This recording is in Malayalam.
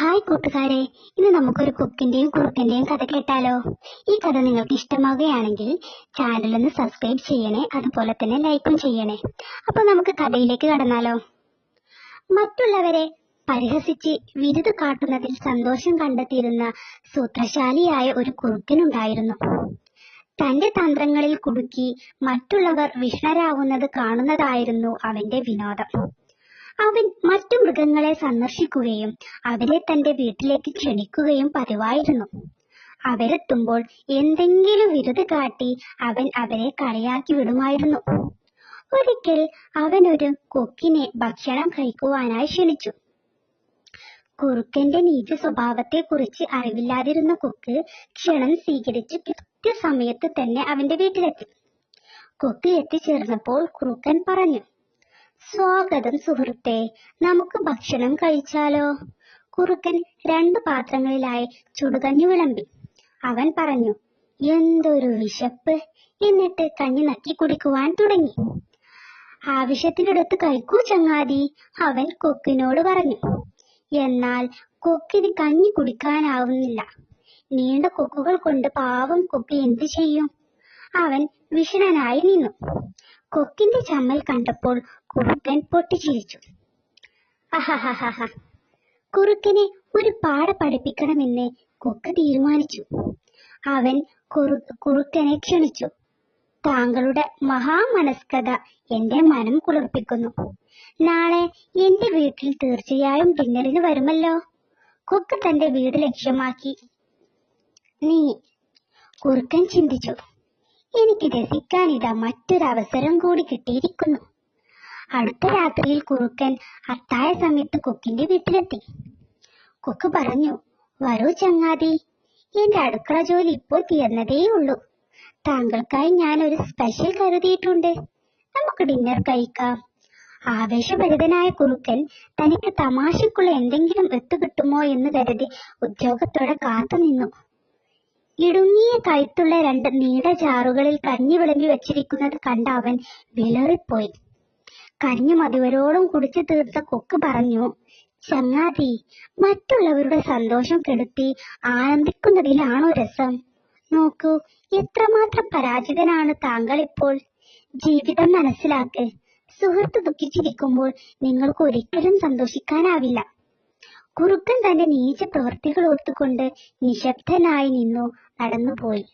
ഹായ് കൂട്ടുകാരെ ഇന്ന് നമുക്കൊരു കുക്കിന്റെയും കുറുക്കിന്റെയും കഥ കേട്ടാലോ? ഈ കഥ നിങ്ങൾക്ക് ഇഷ്ടമാവുകയാണെങ്കിൽ ചാനൽ ഒന്ന് സബ്സ്ക്രൈബ് ചെയ്യണേ അതുപോലെ തന്നെ ലൈക്കും ചെയ്യണേ. അപ്പൊ നമുക്ക് കഥയിലേക്ക് കടന്നാലോ? മറ്റുള്ളവരെ പരിഹസിച്ച് വിരുത് കാട്ടുന്നതിൽ സന്തോഷം കണ്ടെത്തിയിരുന്ന സൂത്രശാലിയായ ഒരു കുറുക്കനുണ്ടായിരുന്നു. തന്റെ തന്ത്രങ്ങളിൽ കുടുക്കി മറ്റുള്ളവർ വിഷ്ണരാകുന്നത് കാണുന്നതായിരുന്നു അവന്റെ വിനോദം. അവൻ മറ്റു മൃഗങ്ങളെ സന്ദർശിക്കുകയും അവരെ തന്റെ വീട്ടിലേക്ക് ക്ഷണിക്കുകയും പതിവായിരുന്നു. അവരെത്തുമ്പോൾ എന്തെങ്കിലും വിരുത് കാട്ടി അവൻ അവരെ കളിയാക്കി വിടുമായിരുന്നു. ഒരിക്കൽ അവൻ ഒരു കൊക്കിനെ ഭക്ഷണം കഴിക്കുവാനായി ക്ഷണിച്ചു. കുറുക്കന്റെ നീച സ്വഭാവത്തെക്കുറിച്ച് അറിവില്ലാതിരുന്ന കൊക്ക് ക്ഷണം സ്വീകരിച്ച് കൃത്യസമയത്ത് തന്നെ അവന്റെ വീട്ടിലെത്തി. കൊക്ക് എത്തിച്ചേർന്നപ്പോൾ കുറുക്കൻ പറഞ്ഞു സ്വാഗതം സുഹൃത്തെ. നമുക്ക് ഭക്ഷണം കഴിച്ചാലോ? കുറുക്കൻ രണ്ടു പാത്രങ്ങളിലായി ചുടുകഞ്ഞു വിളമ്പി. അവൻ പറഞ്ഞു എന്തൊരു വിശപ്പ്. എന്നിട്ട് കഞ്ഞി നക്കി കുടിക്കുവാൻ തുടങ്ങി. ആവശ്യത്തിനെടുത്ത് കഴിക്കൂ ചങ്ങാതി അവൻ കൊക്കിനോട് പറഞ്ഞു. എന്നാൽ കൊക്കിന് കഞ്ഞി കുടിക്കാനാവുന്നില്ല. നീണ്ട കൊക്കുകൾ കൊണ്ട് പാവം കൊക്ക് എന്ത് ചെയ്യും? അവൻ വിഷണനായി നിന്നു. കൊക്കിന്റെ ചമ്മൽ കണ്ടപ്പോൾ കുറുക്കൻ പൊട്ടിച്ചിരിച്ചു. അഹഹഹഹ. കുറുക്കനെ ഒരു പാഠ പഠിപ്പിക്കണമെന്ന് കൊക്ക് തീരുമാനിച്ചു. അവൻ കുറു കുറുക്കനെ ക്ഷണിച്ചു. താങ്കളുടെ മഹാമനസ്കത എന്റെ മനം കുളിർപ്പിക്കുന്നു. നാളെ എന്റെ വീട്ടിൽ തീർച്ചയായും ഡിന്നറിന് വരുമല്ലോ. കൊക്ക് തന്റെ വീട് ലക്ഷ്യമാക്കി. നീ കുറുക്കൻ ചിന്തിച്ചു. എനിക്ക് രസിക്കാൻ ഇതാ മറ്റൊരവസരം കൂടി കിട്ടിയിരിക്കുന്നു. അടുത്ത രാത്രിയിൽ കുറുക്കൻ അത്തായ സമയത്ത് കൊക്കിന്റെ വീട്ടിലെത്തി. കൊക്ക് പറഞ്ഞു വരൂ ചങ്ങാതി എന്റെ അടുക്കള ജോലി ഇപ്പോൾ തീർന്നതേ ഉള്ളൂ. താങ്കൾക്കായി ഞാൻ ഒരു സ്പെഷ്യൽ കരുതിയിട്ടുണ്ട്. നമുക്ക് ഡിന്നർ കഴിക്കാം. ആവേശഭരിതനായ കുറുക്കൻ തനിക്ക് തമാശക്കുള്ള എന്തെങ്കിലും എത്തുകിട്ടുമോ എന്ന് കരുതി ഉദ്യോഗത്തോടെ കാത്തുനിന്നു. ഇടുങ്ങിയ കഴുത്തുള്ള രണ്ട് നീണ്ട ചാറുകളിൽ കഞ്ഞി വിളമ്പി വെച്ചിരിക്കുന്നത് കണ്ട അവൻ വിളറിപ്പോയി കഞ്ഞി മതിവരോടും കുടിച്ചു തീർത്ത കൊക്ക് പറഞ്ഞു ചങ്ങാതി മറ്റുള്ളവരുടെ സന്തോഷം കെടുത്തി ആനന്ദിക്കുന്നതിലാണോ രസം? നോക്കൂ എത്രമാത്രം പരാജിതനാണ് താങ്കൾ ഇപ്പോൾ ജീവിതം മനസ്സിലാക്ക്. സുഹൃത്ത് ദുഃഖിച്ചിരിക്കുമ്പോൾ നിങ്ങൾക്ക് ഒരിക്കലും സന്തോഷിക്കാനാവില്ല. കുറുക്കൻ തന്റെ നീച പ്രവൃത്തികൾ ഓർത്തുകൊണ്ട് നിശബ്ദനായി നിന്നു. നടന്നുപോയി.